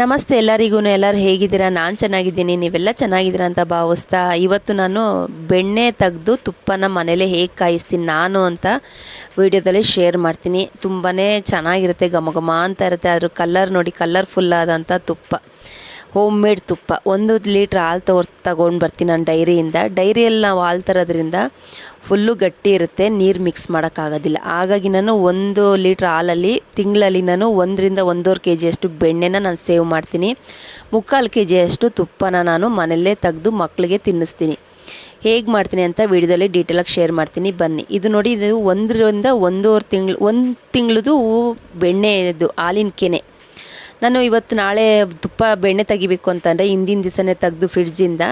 ನಮಸ್ತೆ ಎಲ್ಲರಿಗೂ, ಎಲ್ಲರೂ ಹೇಗಿದ್ದೀರಾ? ನಾನು ಚೆನ್ನಾಗಿದ್ದೀನಿ, ನೀವೆಲ್ಲ ಚೆನ್ನಾಗಿದ್ದೀರಾ ಅಂತ ಭಾವಿಸ್ತಾ ಇವತ್ತು ನಾನು ಬೆಣ್ಣೆ ತೆಗೆದು ತುಪ್ಪನ ಮನೇಲೆ ಹೇಗೆ ಕಾಯಿಸ್ತೀನಿ ನಾನು ಅಂತ ವಿಡಿಯೋದಲ್ಲಿ ಶೇರ್ ಮಾಡ್ತೀನಿ. ತುಂಬಾ ಚೆನ್ನಾಗಿರುತ್ತೆ, ಘಮ ಘಮ ಅಂತ ಇರುತ್ತೆ. ಅದ್ರ ಕಲ್ಲರ್ ನೋಡಿ ಕಲರ್ಫುಲ್ ಆದಂಥ ತುಪ್ಪ. ಹೋಮ್ ಮೇಡ್ ತುಪ್ಪ. ಒಂದು ಲೀಟ್ರ್ ಹಾಲು ತೋರ್, ತಗೊಂಡು ಬರ್ತೀನಿ ನಾನು ಡೈರಿಯಿಂದ. ಡೈರಿಯಲ್ಲಿ ನಾವು ಹಾಲು ತರೋದ್ರಿಂದ ಫುಲ್ಲು ಗಟ್ಟಿ ಇರುತ್ತೆ, ನೀರು ಮಿಕ್ಸ್ ಮಾಡೋಕ್ಕಾಗೋದಿಲ್ಲ. ಹಾಗಾಗಿ ನಾನು ಒಂದು ಲೀಟ್ರ್ ಹಾಲಲ್ಲಿ ತಿಂಗಳಲ್ಲಿ ನಾನು ಒಂದರಿಂದ ಒಂದೂವರೆ ಕೆ ಜಿಯಷ್ಟು ಬೆಣ್ಣೆನ ನಾನು ಸೇವ್ ಮಾಡ್ತೀನಿ. ಮುಕ್ಕಾಲು ಕೆ ಜಿಯಷ್ಟು ತುಪ್ಪನ ನಾನು ಮನೆಯಲ್ಲೇ ತೆಗೆದು ಮಕ್ಕಳಿಗೆ ತಿನ್ನಿಸ್ತೀನಿ. ಹೇಗೆ ಮಾಡ್ತೀನಿ ಅಂತ ವಿಡಿಯೋದಲ್ಲಿ ಡೀಟೇಲಾಗಿ ಶೇರ್ ಮಾಡ್ತೀನಿ. ಬನ್ನಿ. ಇದು ನೋಡಿ, ಇದು ಒಂದರಿಂದ ಒಂದೂವರೆ ತಿಂಗಳು, ಒಂದು ತಿಂಗಳದು ಬೆಣ್ಣೆ ಇದು ಹಾಲಿನ ಕೆನೆ. ನಾನು ಇವತ್ತು ನಾಳೆ ತುಪ್ಪ ಬೆಣ್ಣೆ ತೆಗಿಬೇಕು ಅಂತಂದರೆ ಹಿಂದಿನ ದಿವಸನೇ ತೆಗೆದು ಫ್ರಿಡ್ಜಿಂದ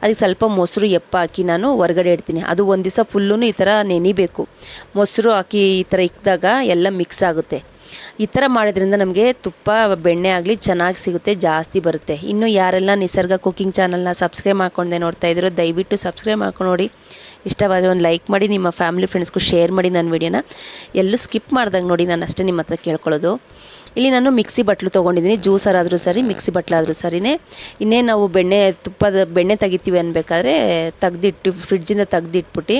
ಅದಕ್ಕೆ ಸ್ವಲ್ಪ ಮೊಸರು ಎಪ್ಪ ಹಾಕಿ ನಾನು ಹೊರಗಡೆ ಇಡ್ತೀನಿ. ಅದು ಒಂದು ದಿವಸ ಫುಲ್ಲೂ ಈ ಥರ ನೆನಿಬೇಕು. ಮೊಸರು ಹಾಕಿ ಈ ಥರ ಇಕ್ಕಿದಾಗ ಎಲ್ಲ ಮಿಕ್ಸ್ ಆಗುತ್ತೆ. ಈ ಥರ ಮಾಡೋದ್ರಿಂದ ನಮಗೆ ತುಪ್ಪ, ಬೆಣ್ಣೆ ಆಗಲಿ ಚೆನ್ನಾಗಿ ಸಿಗುತ್ತೆ, ಜಾಸ್ತಿ ಬರುತ್ತೆ. ಇನ್ನು ಯಾರೆಲ್ಲ ನಿಸರ್ಗ ಕುಕ್ಕಿಂಗ್ ಚಾನಲ್ನ ಸಬ್ಸ್ಕ್ರೈಬ್ ಮಾಡ್ಕೊಂಡೆ ನೋಡ್ತಾ ಇದ್ರು ದಯವಿಟ್ಟು ಸಬ್ಸ್ಕ್ರೈಬ್ ಮಾಡ್ಕೊಂಡು ನೋಡಿ. ಇಷ್ಟವಾದರೆ ಒಂದು ಲೈಕ್ ಮಾಡಿ, ನಿಮ್ಮ ಫ್ಯಾಮಿಲಿ ಫ್ರೆಂಡ್ಸ್ಗೂ ಶೇರ್ ಮಾಡಿ ನನ್ನ ವಿಡಿಯೋನ ಎಲ್ಲೂ ಸ್ಕಿಪ್ ಮಾಡ್ದಂಗೆ ನೋಡಿ ನಾನು ಅಷ್ಟೇ ನಿಮ್ಮ ಹತ್ರ ಕೇಳ್ಕೊಳ್ಳೋದು. ಇಲ್ಲಿ ನಾನು ಮಿಕ್ಸಿ ಬಟ್ಲು ತೊಗೊಂಡಿದ್ದೀನಿ. ಜ್ಯೂಸರ್ ಆದರೂ ಸರಿ ಮಿಕ್ಸಿ ಬಟ್ಲಾದರೂ ಸರಿನೇ. ಇನ್ನೇ ನಾವು ಬೆಣ್ಣೆ ತುಪ್ಪದ ಬೆಣ್ಣೆ ತೆಗಿತೀವಿ ಅನ್ಬೇಕಾದ್ರೆ ತೆಗ್ದಿಟ್ಟು ಫ್ರಿಡ್ಜಿಂದ ತೆಗ್ದಿಟ್ಬಿಟ್ಟು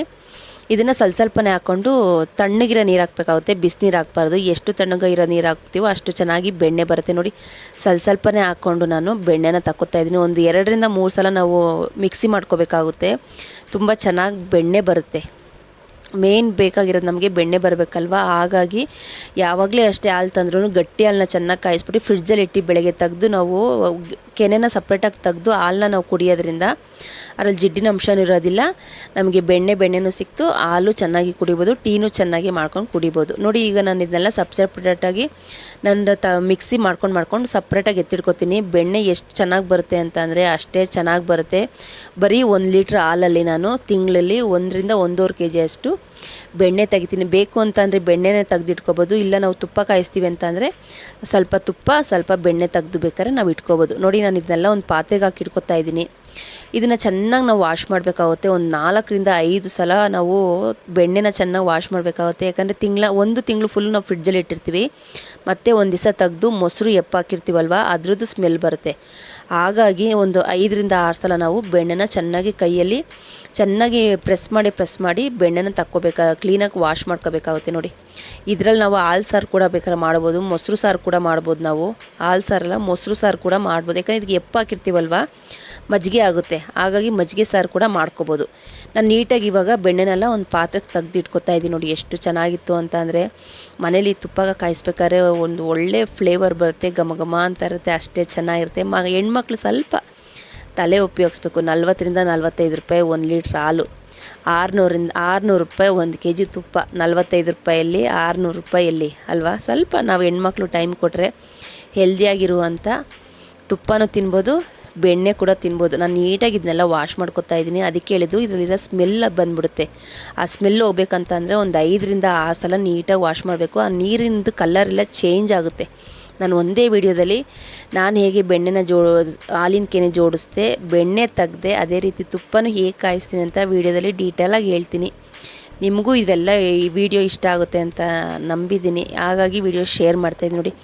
ಇದನ್ನು ಸ್ವಲ್ಪ ಸ್ವಲ್ಪನೇ ಹಾಕ್ಕೊಂಡು ತಣ್ಣಗಿರೋ ನೀರು ಹಾಕ್ಬೇಕಾಗುತ್ತೆ. ಬಿಸಿನೀರು ಹಾಕ್ಬಾರ್ದು. ಎಷ್ಟು ತಣ್ಣಗಿರೋ ನೀರು ಹಾಕ್ತೀವೋ ಅಷ್ಟು ಚೆನ್ನಾಗಿ ಬೆಣ್ಣೆ ಬರುತ್ತೆ ನೋಡಿ. ಸ್ವಲ್ಪ ಸ್ವಲ್ಪನೇ ಹಾಕ್ಕೊಂಡು ನಾನು ಬೆಣ್ಣೆನ ತಕ್ಕೊತಾ ಇದ್ದೀನಿ. ಒಂದು ಎರಡರಿಂದ ಮೂರು ಸಲ ನಾವು ಮಿಕ್ಸಿ ಮಾಡ್ಕೋಬೇಕಾಗುತ್ತೆ. ತುಂಬ ಚೆನ್ನಾಗಿ ಬೆಣ್ಣೆ ಬರುತ್ತೆ. ಮೇನ್ ಬೇಕಾಗಿರೋದು ನಮಗೆ ಬೆಣ್ಣೆ ಬರಬೇಕಲ್ವ? ಹಾಗಾಗಿ ಯಾವಾಗಲೇ ಅಷ್ಟೇ ಹಾಲು ತಂದ್ರೂ ಗಟ್ಟಿ ಹಾಲನ್ನ ಚೆನ್ನಾಗಿ ಕಾಯಿಸ್ಬಿಟ್ಟು ಫ್ರಿಡ್ಜಲ್ಲಿ ಇಟ್ಟು ಬೆಳಗ್ಗೆ ತೆಗೆದು ನಾವು ಕೆನೆನ ಸಪ್ರೇಟಾಗಿ ತೆಗೆದು ಹಾಲನ್ನ ನಾವು ಕುಡಿಯೋದ್ರಿಂದ ಅದರಲ್ಲಿ ಜಿಡ್ಡಿನ ಅಂಶನೂ ಇರೋದಿಲ್ಲ. ನಮಗೆ ಬೆಣ್ಣೆ ಬೆಣ್ಣೆನೂ ಸಿಕ್ತು, ಹಾಲು ಚೆನ್ನಾಗಿ ಕುಡಿಬೋದು, ಟೀನೂ ಚೆನ್ನಾಗಿ ಮಾಡ್ಕೊಂಡು ಕುಡಿಬೋದು. ನೋಡಿ ಈಗ ನಾನು ಇದನ್ನೆಲ್ಲ ಸಪ್ರೇಟಾಗಿ ನನ್ನ ತ ಮಿಕ್ಸಿ ಮಾಡ್ಕೊಂಡು ಮಾಡ್ಕೊಂಡು ಸಪ್ರೇಟಾಗಿ ಎತ್ತಿಡ್ಕೊತೀನಿ ಬೆಣ್ಣೆ ಎಷ್ಟು ಚೆನ್ನಾಗಿ ಬರುತ್ತೆ ಅಂತಂದರೆ ಅಷ್ಟೇ ಚೆನ್ನಾಗಿ ಬರುತ್ತೆ. ಬರೀ ಒಂದು ಲೀಟ್ರ್ ಹಾಲಲ್ಲಿ ನಾನು ತಿಂಗಳಲ್ಲಿ ಒಂದರಿಂದ ಒಂದೂವರೆ ಕೆ ಜಿಯಷ್ಟು ಬೆಣ್ಣೆ ತೆಗಿತೀನಿ. ಬೇಕು ಅಂತಂದರೆ ಬೆಣ್ಣೆನೇ ತೆಗ್ದಿಟ್ಕೋಬೋದು. ಇಲ್ಲ ನಾವು ತುಪ್ಪ ಕಾಯಿಸ್ತೀವಿ ಅಂತಂದರೆ ಸ್ವಲ್ಪ ತುಪ್ಪ, ಸ್ವಲ್ಪ ಬೆಣ್ಣೆ ತೆಗೆದು ಬೇಕಾದ್ರೆ ನಾವು ಇಟ್ಕೋಬೋದು. ನೋಡಿ ನಾನು ಇದನ್ನೆಲ್ಲ ಒಂದು ಪಾತ್ರೆಗೆ ಹಾಕಿ ಇಟ್ಕೊತಾ ಇದ್ದೀನಿ. ಇದನ್ನು ಚೆನ್ನಾಗಿ ನಾವು ವಾಶ್ ಮಾಡಬೇಕಾಗುತ್ತೆ. ಒಂದು ನಾಲ್ಕರಿಂದ ಐದು ಸಲ ನಾವು ಬೆಣ್ಣೆನ ಚೆನ್ನಾಗಿ ವಾಶ್ ಮಾಡಬೇಕಾಗುತ್ತೆ. ಯಾಕಂದರೆ ತಿಂಗಳ, ಒಂದು ತಿಂಗಳು ಫುಲ್ ನಾವು ಫ್ರಿಡ್ಜಲ್ಲಿ ಇಟ್ಟಿರ್ತೀವಿ. ಮತ್ತು ಒಂದು ದಿವಸ ತೆಗೆದು ಮೊಸರು ಎಪ್ಪಾಕಿರ್ತೀವಲ್ವ ಅದರದ್ದು ಸ್ಮೆಲ್ ಬರುತ್ತೆ. ಹಾಗಾಗಿ ಒಂದು ಐದರಿಂದ ಆರು ಸಲ ನಾವು ಬೆಣ್ಣೆನ ಚೆನ್ನಾಗಿ ಕೈಯಲ್ಲಿ ಚೆನ್ನಾಗಿ ಪ್ರೆಸ್ ಮಾಡಿ ಪ್ರೆಸ್ ಮಾಡಿ ಬೆಣ್ಣೆನ ತಕ್ಕೋಬೇಕಾ ಕ್ಲೀನಾಗಿ ವಾಶ್ ಮಾಡ್ಕೋಬೇಕಾಗುತ್ತೆ ನೋಡಿ. ಇದರಲ್ಲಿ ನಾವು ಹಾಲು ಸಾರು ಕೂಡ ಬೇಕಾದ್ರೆ ಮಾಡ್ಬೋದು, ಮೊಸರು ಸಾರು ಕೂಡ ಮಾಡ್ಬೋದು ನಾವು. ಹಾಲು ಸಾರಲ್ಲ, ಮೊಸರು ಸಾರು ಕೂಡ ಮಾಡ್ಬೋದು. ಯಾಕಂದರೆ ಇದಕ್ಕೆ ಎಪ್ಪ ಹಾಕಿರ್ತೀವಲ್ವ? ಮಜ್ಜಿಗೆ ಆಗುತ್ತೆ. ಹಾಗಾಗಿ ಮಜ್ಜಿಗೆ ಸಾರು ಕೂಡ ಮಾಡ್ಕೋಬೋದು. ನಾನು ನೀಟಾಗಿ ಇವಾಗ ಬೆಣ್ಣೆನೆಲ್ಲ ಒಂದು ಪಾತ್ರೆಗೆ ತೆಗ್ದು ಇಟ್ಕೊತಾ ಇದ್ದೀನಿ ನೋಡಿ ಎಷ್ಟು ಚೆನ್ನಾಗಿತ್ತು ಅಂತ ಅಂದರೆ, ಮನೇಲಿ ತುಪ್ಪ ಕಾಯಿಸ್ಬೇಕಾದ್ರೆ ಒಂದು ಒಳ್ಳೆ ಫ್ಲೇವರ್ ಬರುತ್ತೆ, ಘಮ ಘಮ ಅಂತ ಇರುತ್ತೆ, ಅಷ್ಟೇ ಚೆನ್ನಾಗಿರುತ್ತೆ. ಮ, ಹೆಣ್ಮಕ್ಳು ಸ್ವಲ್ಪ ತಲೆ ಉಪಯೋಗಿಸ್ಬೇಕು. ನಲ್ವತ್ತರಿಂದ ನಲ್ವತ್ತೈದು ರೂಪಾಯಿ ಒಂದು ಲೀಟ್ರ್ ಹಾಲು. ಆರುನೂರಿಂದ, ಆರುನೂರು ರೂಪಾಯಿ ಒಂದು ಕೆ ಜಿ ತುಪ್ಪ. ನಲ್ವತ್ತೈದು ರೂಪಾಯಲ್ಲಿ, ಆರುನೂರು ರೂಪಾಯಲ್ಲಿ, ಅಲ್ವಾ? ಸ್ವಲ್ಪ ನಾವು ಹೆಣ್ಮಕ್ಳು ಟೈಮ್ ಕೊಟ್ಟರೆ ಹೆಲ್ದಿಯಾಗಿರುವಂಥ ತುಪ್ಪನೂ ತಿನ್ಬೋದು, ಬೆಣ್ಣೆ ಕೂಡ ತಿನ್ಬೋದು. ನಾನು ನೀಟಾಗಿ ಇದನ್ನೆಲ್ಲ ವಾಶ್ ಮಾಡ್ಕೊತಾ ಇದ್ದೀನಿ. ಅದಕ್ಕೆ ಹೇಳಿದ್ದು, ಇದರಲ್ಲಿರೋ ಸ್ಮೆಲ್ ಬಂದ್ಬಿಡುತ್ತೆ. ಆ ಸ್ಮೆಲ್ ಹೋಗ್ಬೇಕಂತಂದರೆ ಒಂದು ಐದರಿಂದ ಆ ಸಲ ನೀಟಾಗಿ ವಾಶ್ ಮಾಡಬೇಕು. ಆ ನೀರಿಂದು ಕಲ್ಲರೆಲ್ಲ ಚೇಂಜ್ ಆಗುತ್ತೆ. ನಾನು ಒಂದೇ ವಿಡಿಯೋದಲ್ಲಿ ನಾನು ಹೇಗೆ ಬೆಣ್ಣೆನ ಜೋಡ, ಹಾಲಿನ ಕೆನೆ ಜೋಡಿಸ್ದೆ, ಬೆಣ್ಣೆ ತೆಗ್ದೆ, ಅದೇ ರೀತಿ ತುಪ್ಪನೂ ಹೇಗೆ ಕಾಯಿಸ್ತೀನಿ ಅಂತ ವಿಡಿಯೋದಲ್ಲಿ ಡೀಟೇಲಾಗಿ ಹೇಳ್ತೀನಿ. ನಿಮಗೂ ಇವೆಲ್ಲ ಈ ವಿಡಿಯೋ ಇಷ್ಟ ಆಗುತ್ತೆ ಅಂತ ನಂಬಿದ್ದೀನಿ. ಹಾಗಾಗಿ ವಿಡಿಯೋ ಶೇರ್ ಮಾಡ್ತಾಯಿದ್ದೀನಿ ನೋಡಿ.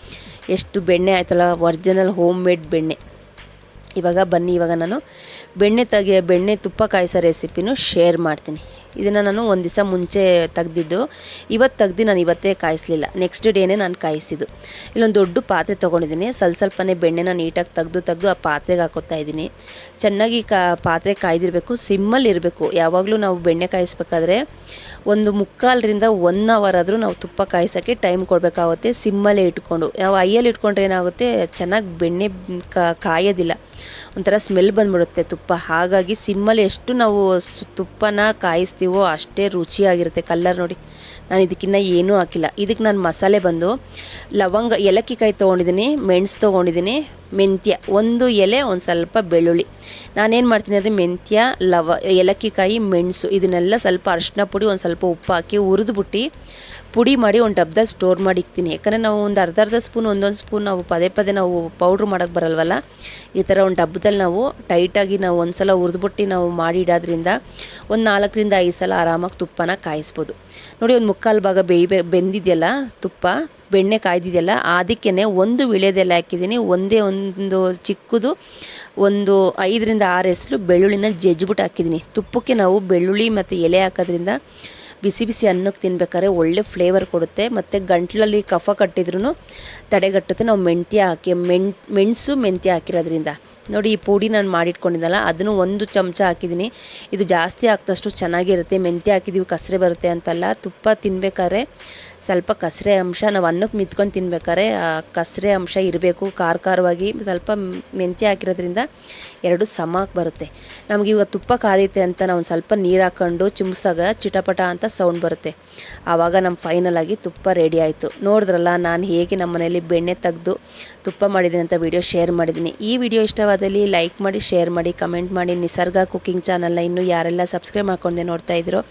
ಎಷ್ಟು ಬೆಣ್ಣೆ ಆಯ್ತಲ್ಲ ಒರ್ಜಿನಲ್ ಹೋಮ್ ಮೇಡ್ ಬೆಣ್ಣೆ. ಇವಾಗ ಬನ್ನಿ, ಇವಾಗ ನಾನು ಬೆಣ್ಣೆ ತೆಗೆ ಬೆಣ್ಣೆ ತುಪ್ಪ ಕಾಯಿಸೋ ರೆಸಿಪಿನೂ ಶೇರ್ ಮಾಡ್ತೀನಿ. ಇದನ್ನು ನಾನು ಒಂದು ದಿವಸ ಮುಂಚೆ ತೆಗ್ದಿದ್ದು. ಇವತ್ತು ತೆಗ್ದು ನಾನು ಇವತ್ತೇ ಕಾಯಿಸಲಿಲ್ಲ. ನೆಕ್ಸ್ಟ್ ಡೇನೇ ನಾನು ಕಾಯಿಸಿದ್ದು. ಇಲ್ಲೊಂದು ದೊಡ್ಡ ಪಾತ್ರೆ ತೊಗೊಂಡಿದ್ದೀನಿ. ಸ್ವಲ್ಪ ಸ್ವಲ್ಪನೇ ಬೆಣ್ಣೆನ ನೀಟಾಗಿ ತೆಗ್ದು ತೆಗ್ದು ಆ ಪಾತ್ರೆಗೆ ಹಾಕೋತಾ ಇದ್ದೀನಿ. ಚೆನ್ನಾಗಿ ಕಾ ಪಾತ್ರೆ ಕಾಯ್ದಿರಬೇಕು. ಸಿಮ್ಮಲ್ಲಿ ಇರಬೇಕು. ಯಾವಾಗಲೂ ನಾವು ಬೆಣ್ಣೆ ಕಾಯಿಸ್ಬೇಕಾದ್ರೆ ಒಂದು ಮುಕ್ಕಾಲರಿಂದ ಒನ್ ಅವರ್ ಆದರೂ ನಾವು ತುಪ್ಪ ಕಾಯಿಸೋಕ್ಕೆ ಟೈಮ್ ಕೊಡಬೇಕಾಗುತ್ತೆ. ಸಿಮ್ಮಲ್ಲೇ ಇಟ್ಕೊಂಡು. ನಾವು ಐಯಲ್ಲಿ ಇಟ್ಕೊಂಡ್ರೆ ಏನಾಗುತ್ತೆ? ಚೆನ್ನಾಗಿ ಬೆಣ್ಣೆ ಕಾಯೋದಿಲ್ಲ. ಒಂಥರ ಸ್ಮೆಲ್ ಬಂದ್ಬಿಡುತ್ತೆ ತುಪ್ಪ. ಹಾಗಾಗಿ ಸಿಮ್ಮಲ್ಲಿ ಎಷ್ಟು ನಾವು ತುಪ್ಪನ ಕಾಯಿಸ್ತೀವೋ ಅಷ್ಟೇ ರುಚಿಯಾಗಿರುತ್ತೆ ಕಲ್ಲರ್ ನೋಡಿ. ನಾನು ಇದಕ್ಕಿನ್ನ ಏನೂ ಹಾಕಿಲ್ಲ. ಇದಕ್ಕೆ ನಾನು ಮಸಾಲೆ ಬಂದು ಲವಂಗ, ಏಲಕ್ಕಿ ಕಾಯಿ ತೊಗೊಂಡಿದ್ದೀನಿ ಮೆಣಸು ತೊಗೊಂಡಿದ್ದೀನಿ ಮೆಂತ್ಯ, ಒಂದು ಎಲೆ, ಒಂದು ಸ್ವಲ್ಪ ಬೆಳ್ಳುಳ್ಳಿ. ನಾನೇನು ಮಾಡ್ತೀನಿ ಅಂದರೆ ಮೆಂತ್ಯ, ಲವ, ಏಲಕ್ಕಿಕಾಯಿ, ಮೆಣಸು, ಇದನ್ನೆಲ್ಲ ಸ್ವಲ್ಪ ಅರಿಶಿನ ಪುಡಿ, ಒಂದು ಸ್ವಲ್ಪ ಉಪ್ಪು ಹಾಕಿ ಹುರಿದ್ಬಿಟ್ಟು ಪುಡಿ ಮಾಡಿ ಒಂದು ಡಬ್ದಲ್ಲಿ ಸ್ಟೋರ್ ಮಾಡಿ ಇಕ್ತೀನಿ. ಯಾಕಂದರೆ ನಾವು ಒಂದು ಅರ್ಧ ಅರ್ಧ ಸ್ಪೂನ್ ಒಂದೊಂದು ಸ್ಪೂನ್ ನಾವು ಪದೇ ಪದೇ ನಾವು ಪೌಡ್ರ್ ಮಾಡೋಕ್ಕೆ ಬರಲ್ವಲ್ಲ, ಈ ಥರ ಒಂದು ಡಬ್ಬದಲ್ಲಿ ನಾವು ಟೈಟಾಗಿ ನಾವು ಒಂದು ಸಲ ಹುರಿದ್ಬಿಟ್ಟು ನಾವು ಮಾಡಿ ಇಡೋದ್ರಿಂದ ಒಂದು ನಾಲ್ಕರಿಂದ ಐದು ಸಲ ಆರಾಮಾಗಿ ತುಪ್ಪನ ಕಾಯಿಸ್ಬೋದು. ನೋಡಿ ಒಂದು ಮುಕ್ಕಾಲು ಭಾಗ ಬೇಯ್ಬೆ ಬೆಂದಿದೆಯಲ್ಲ ತುಪ್ಪ ಬೆಣ್ಣೆ ಕಾಯ್ದಿದೆಯಲ್ಲ ಅದಕ್ಕೇ ಒಂದು ವಿಳೆದೆಲೆ ಹಾಕಿದ್ದೀನಿ. ಒಂದೇ ಒಂದು ಚಿಕ್ಕದು, ಒಂದು ಐದರಿಂದ ಆರು ಹೆಸರು ಬೆಳ್ಳುಳ್ಳಿನ ಜಜ್ಜಿಬಿಟ್ಟು ಹಾಕಿದ್ದೀನಿ. ತುಪ್ಪಕ್ಕೆ ನಾವು ಬೆಳ್ಳುಳ್ಳಿ ಮತ್ತು ಎಲೆ ಹಾಕೋದ್ರಿಂದ ಬಿಸಿ ಬಿಸಿ ಅನ್ನಕ್ಕೆ ತಿನ್ಬೇಕಾದ್ರೆ ಒಳ್ಳೆ ಫ್ಲೇವರ್ ಕೊಡುತ್ತೆ. ಮತ್ತು ಗಂಟ್ಲಲ್ಲಿ ಕಫ ಕಟ್ಟಿದ್ರೂ ತಡೆಗಟ್ಟುತ್ತೆ. ನಾವು ಮೆಂತ್ಯ ಹಾಕಿ, ಮೆಣ್, ಮೆಣಸು ಮೆಂತ್ಯ ಹಾಕಿರೋದ್ರಿಂದ. ನೋಡಿ, ಈ ಪುಡಿ ನಾನು ಮಾಡಿಟ್ಕೊಂಡಿದ್ದಲ್ಲ, ಅದನ್ನು ಒಂದು ಚಮಚ ಹಾಕಿದ್ದೀನಿ. ಇದು ಜಾಸ್ತಿ ಹಾಕ್ದಷ್ಟು ಚೆನ್ನಾಗಿರುತ್ತೆ. ಮೆಂತ್ಯ ಹಾಕಿದ್ದೀವಿ, ಕಸರೆ ಬರುತ್ತೆ ಅಂತಲ್ಲ. ತುಪ್ಪ ತಿನ್ಬೇಕಾದ್ರೆ ಸ್ವಲ್ಪ ಕಸರೆ ಅಂಶ, ನಾವು ಅನ್ನಕ್ಕೆ ಮಿತ್ಕೊಂಡು ತಿನ್ಬೇಕಾದ್ರೆ ಆ ಕಸರೆ ಅಂಶ ಇರಬೇಕು. ಖಾರ ಖಾರವಾಗಿ ಸ್ವಲ್ಪ ಮೆಂತ್ಯ ಹಾಕಿರೋದ್ರಿಂದ ಎರಡು ಸಮಕ್ಕೆ ಬರುತ್ತೆ. ನಮಗೆ ಇವಾಗ ತುಪ್ಪ ಕಾದೈತೆ ಅಂತ ನಾವು ಸ್ವಲ್ಪ ನೀರು ಹಾಕ್ಕೊಂಡು ಚಿಮ್ಸ್ದಾಗ ಚಿಟಪಟ ಅಂತ ಸೌಂಡ್ ಬರುತ್ತೆ. ಆವಾಗ ನಮ್ಮ ಫೈನಲ್ ಆಗಿ ತುಪ್ಪ ರೆಡಿ ಆಯಿತು. ನೋಡಿದ್ರಲ್ಲ, ನಾನು ಹೇಗೆ ನಮ್ಮ ಮನೆಯಲ್ಲಿ ಬೆಣ್ಣೆ ತೆಗೆದು ತುಪ್ಪ ಮಾಡಿದ್ದೀನಿ ಅಂತ ವಿಡಿಯೋ ಶೇರ್ ಮಾಡಿದ್ದೀನಿ. ಈ ವಿಡಿಯೋ ಇಷ್ಟವಾದಲ್ಲಿ ಲೈಕ್ ಮಾಡಿ ಶೇರ್ ಮಾಡಿ ಕಮೆಂಟ್ ಮಾಡಿ. ನಿಸರ್ಗ ಕುಕ್ಕಿಂಗ್ ಚಾನಲ್ನ ಇನ್ನೂ ಯಾರೆಲ್ಲ ಸಬ್ಸ್ಕ್ರೈಬ್ ಮಾಡ್ಕೊಂಡೆ ನೋಡ್ತಾ ಇದ್ದೀರೋ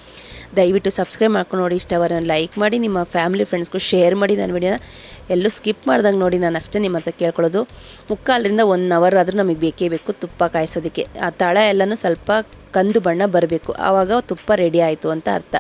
ದಯವಿಟ್ಟು ಸಬ್ಸ್ಕ್ರೈಬ್ ಮಾಡ್ಕೊಂಡು ನೋಡಿ ಇಷ್ಟವರ ಲೈಕ್ ಮಾಡಿ, ನಿಮ್ಮ ಫ್ಯಾಮಿಲಿ ಫ್ರೆಂಡ್ಸ್ಗೂ ಶೇರ್ ಮಾಡಿ ನನ್ನ ವಿಡಿಯೋನ ಎಲ್ಲೂ ಸ್ಕಿಪ್ ಮಾಡ್ದಂಗೆ ನೋಡಿ, ನಾನು ಅಷ್ಟೇ ನಿಮ್ಮ ಹತ್ರ ಕೇಳ್ಕೊಳ್ಳೋದು. ಮುಕ್ಕಾಲರಿಂದ ಒನ್ ಅವರ್ ಆದರೂ ನಮಗೆ ಬೇಕೇ ಬೇಕು ತುಪ್ಪ ಕಾಯಿಸೋದಕ್ಕೆ. ಆ ತಳ ಎಲ್ಲನೂ ಸ್ವಲ್ಪ ಕಂದು ಬಣ್ಣ ಬರಬೇಕು. ಆವಾಗ ತುಪ್ಪ ರೆಡಿ ಆಯಿತು ಅಂತ ಅರ್ಥ.